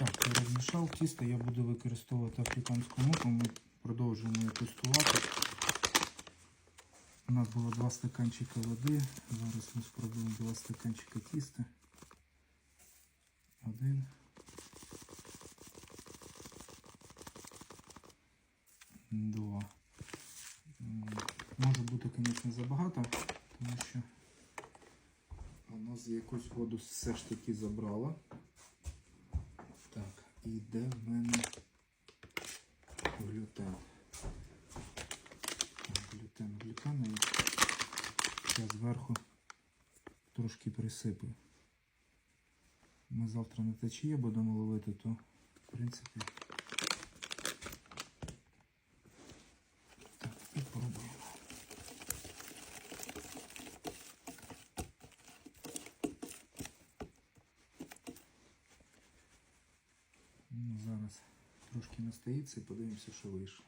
Так, я розмішав тісто, я буду використовувати африканську муку. Ми продовжуємо її тестувати. У нас було два стаканчика води. Зараз ми спробуємо два стаканчика тіста. Один. Два. Може бути, звісно, забагато, тому що воно з якусь воду все ж таки забрало. І де в мене глютен? Глютен, глютен. І я зверху трошки присипаю. Ми завтра на течії будемо ловити, то в принципі. Так, і пробуємо. Ну, зараз трошки настоїться і подивимося, що вийшло.